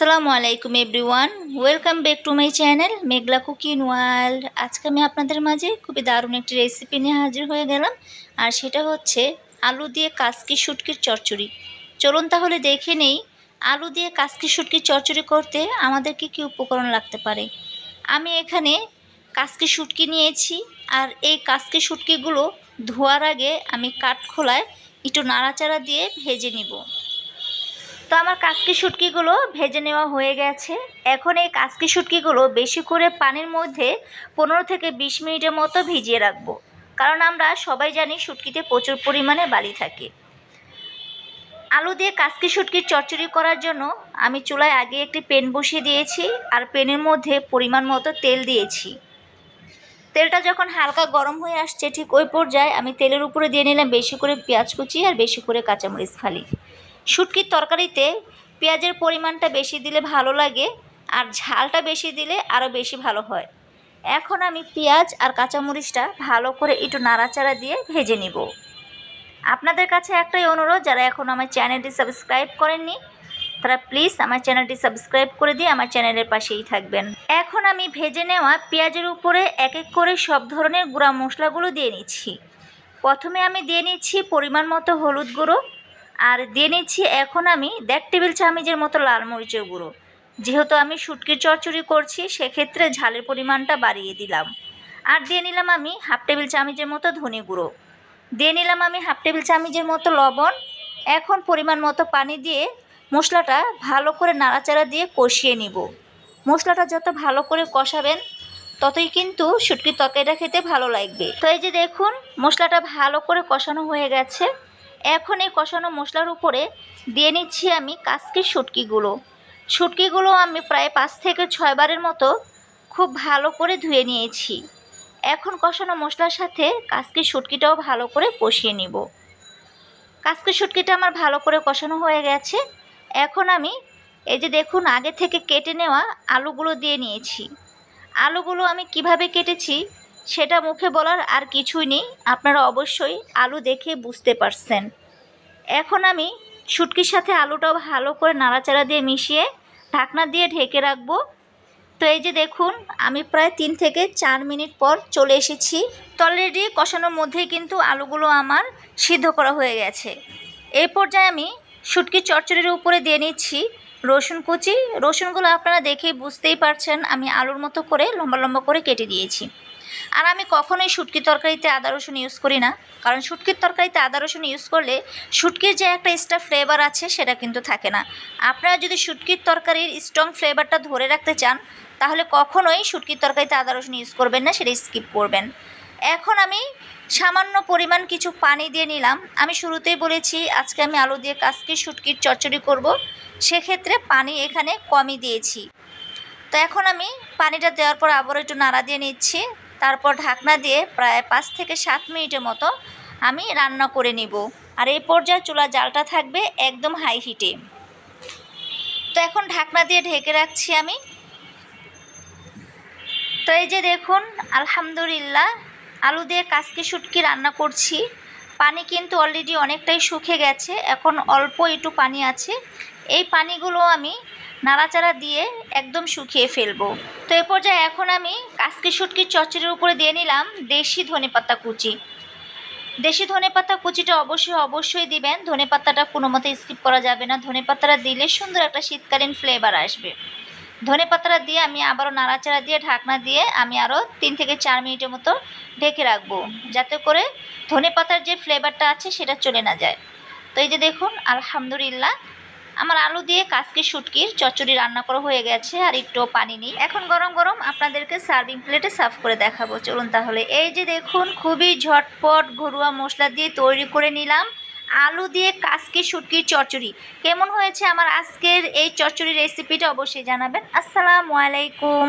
আসসালামু আলাইকুম everyone. Welcome back to my channel Meghla cooking world. আজকে আমি আপনাদের মাঝে খুবই দারুণ একটি রেসিপি নিয়ে হাজির হয়ে গেলাম। আর সেটা হচ্ছে আলু দিয়ে কাসকি শুটকির চচ্চড়ি। চলুন তাহলে দেখে নেই, আলু দিয়ে কাসকি শুটকির চচ্চড়ি করতে আমাদের কী কী উপকরণ লাগতে পারে। আমি এখানে কাসকি শুটকি নিয়েছি, আর এই কাসকি শুটকিগুলো ধোয়ার আগে আমি কাঠখোলায় একটু নাড়াচাড়া দিয়ে ভেজে নিব। তো আমার কাসকি শুটকিগুলো ভেজে নেওয়া হয়ে গেছে। এখন এই কাসকি শুটকিগুলো বেশি করে পানির মধ্যে পনেরো থেকে বিশ মিনিটের মতো ভিজিয়ে রাখব। কারণ আমরা সবাই জানি শুটকিতে প্রচুর পরিমাণে বালি থাকে। আলু দিয়ে কাসকি শুটকির চচ্চড়ি করার জন্য আমি চুলায় আগে একটি পেন বসিয়ে দিয়েছি আর পেনের মধ্যে পরিমাণ মতো তেল দিয়েছি। তেলটা যখন হালকা গরম হয়ে আসছে ঠিক ওই পর্যায়ে আমি তেলের উপরে দিয়ে নিলাম বেশি করে পেঁয়াজ কুচি আর বেশি করে কাঁচামরিচ ফালি। শুটকির তরকারিতে পেঁয়াজের পরিমাণটা বেশি দিলে ভালো লাগে আর ঝালটা বেশি দিলে আরও বেশি ভালো হয়। এখন আমি পেঁয়াজ আর কাঁচামরিচটা ভালো করে একটু নাড়াচাড়া দিয়ে ভেজে নিব। আপনাদের কাছে একটাই অনুরোধ, যারা এখন আমার চ্যানেলটি সাবস্ক্রাইব করেননি, তারা প্লিজ আমার চ্যানেলটি সাবস্ক্রাইব করে দিয়ে আমার চ্যানেলের পাশেই থাকবেন। এখন আমি ভেজে নেওয়া পেঁয়াজের উপরে এক এক করে সব ধরনের গুঁড়া মশলাগুলো দিয়ে নিচ্ছি। প্রথমে আমি দিয়ে নিচ্ছি পরিমাণ মতো হলুদ গুঁড়ো আর দিয়ে নিচ্ছি এখন আমি দেড় টেবিল চামচের মতো লাল মরিচের গুঁড়ো। যেহেতু আমি শুটকির চচ্চড়ি করছি, সেক্ষেত্রে ঝালের পরিমাণটা বাড়িয়ে দিলাম। আর দিয়ে নিলাম আমি হাফ টেবিল চামচের মতো ধনে গুঁড়ো। দিয়ে নিলাম আমি হাফ টেবিল চামচের মতো লবণ। এখন পরিমাণ মতো পানি দিয়ে মশলাটা ভালো করে নাড়াচাড়া দিয়ে কষিয়ে নিব। মশলাটা যত ভালো করে কষাবেন, ততই কিন্তু শুটকির তরকারিটা খেতে ভালো লাগবে। তো এই যে দেখুন, মশলাটা ভালো করে কষানো হয়ে গেছে। এখন এই কষানো মশলার উপরে দিয়ে নিচ্ছি আমি কাসকির শুটকিগুলো। শুটকিগুলো আমি প্রায় পাঁচ থেকে ছয়বারের মতো খুব ভালো করে ধুয়ে নিয়েছি। এখন কষানো মশলার সাথে কাসকির শুটকিটাও ভালো করে কষিয়ে নিব। কাসকির শুটকিটা আমার ভালো করে কষানো হয়ে গেছে। এখন আমি এই যে দেখুন, আগে থেকে কেটে নেওয়া আলুগুলো দিয়ে নিয়েছি। আলুগুলো আমি কীভাবে কেটেছি সেটা মুখে বলার আর কিছুই নেই। আপনারা অবশ্যই আলু দেখে বুঝতে পারছেন। এখন আমি শুটকির সাথে আলুটাও ভালো করে নাড়াচাড়া দিয়ে মিশিয়ে ঢাকনা দিয়ে ঢেকে রাখব। তো এই যে দেখুন, আমি প্রায় তিন থেকে চার মিনিট পর চলে এসেছি। অলরেডি কষানোর মধ্যেই কিন্তু আলুগুলো আমার সিদ্ধ করা হয়ে গেছে। এই পর্যায়ে আমি শুটকির চচ্চড়ির উপরে দিয়ে নিচ্ছি রসুন কুচি। রসুনগুলো আপনারা দেখেই বুঝতেই পারছেন, আমি আলুর মতো করে লম্বা লম্বা করে কেটে দিয়েছি। আর আমি কখনোই শুটকি তরকারিতে আদা রসুন ইউজ করি না। কারণ শুটকির তরকারিতে আদা রসুন ইউজ করলে শুটকির যে একটা এক্সট্রা ফ্লেভার আছে সেটা কিন্তু থাকে না। আপনারা যদি শুটকির তরকারির স্ট্রং ফ্লেভারটা ধরে রাখতে চান, তাহলে কখনোই শুটকির তরকারিতে আদা রসুন ইউজ করবেন না, সেটা স্কিপ করবেন। এখন আমি সামান্য পরিমাণ কিছু পানি দিয়ে নিলাম। আমি শুরুতেই বলেছি, আজকে আমি আলু দিয়ে কাসকি শুটকির চচ্চড়ি করব। সেক্ষেত্রে পানি এখানে কমই দিয়েছি। তো এখন আমি পানিটা দেওয়ার পর আবারও একটু নাড়া দিয়ে নিচ্ছি। তারপর ঢাকনা দিয়ে প্রায় পাঁচ থেকে সাত মিনিটের মতো আমি রান্না করে নিব। আর এই পর্যায়ে চুলা জালটা থাকবে একদম হাই হিটে তো এখন ঢাকনা দিয়ে ঢেকে রাখছি আমি। তো এই যে দেখুন, আলহামদুলিল্লাহ আলু দিয়ে কাসকি শুটকি রান্না করছি। পানি কিন্তু অলরেডি অনেকটাই শুকে গেছে, এখন অল্প একটু পানি আছে। এই পানিগুলো আমি নাড়াচাড়া দিয়ে একদম শুকিয়ে ফেলব। তো এ পর্যায়ে এখন আমি কাসকি শুটকির চচ্চড়ির উপরে দিয়ে নিলাম দেশি ধনে পাতা কুচি। দেশি ধনে পাতা কুচিটা অবশ্যই অবশ্যই দিবেন। ধনে পাতাটা কোনো মতে স্কিপ করা যাবে না। ধনে পাতাটা দিলে সুন্দর একটা শীতকালীন ফ্লেভার আসবে। ধনে পাতাটা দিয়ে আমি আবারও নাড়াচাড়া দিয়ে, ঢাকনা দিয়ে আমি আরও তিন থেকে চার মিনিটের মতো ঢেকে রাখব, যাতে করে ধনে পাতার যে ফ্লেভারটা আছে সেটা চলে না যায়। তো এই যে দেখুন, আলহামদুলিল্লাহ আমার আলু দিয়ে কাজকে শুটকির চচ্চড়ি রান্না করা হয়ে গেছে আর একটু পানি নেই। এখন গরম গরম আপনাদেরকে সার্ভিং প্লেটে সার্ভ করে দেখাবো। চলুন তাহলে, এই যে দেখুন, খুবই ঝটপট ঘরোয়া মশলা দিয়ে তৈরি করে নিলাম আলু দিয়ে কাজকে শুটকির চচ্চড়ি। কেমন হয়েছে আমার আজকের এই চচ্চড়ি রেসিপিটা অবশ্যই জানাবেন। আসসালামু আলাইকুম।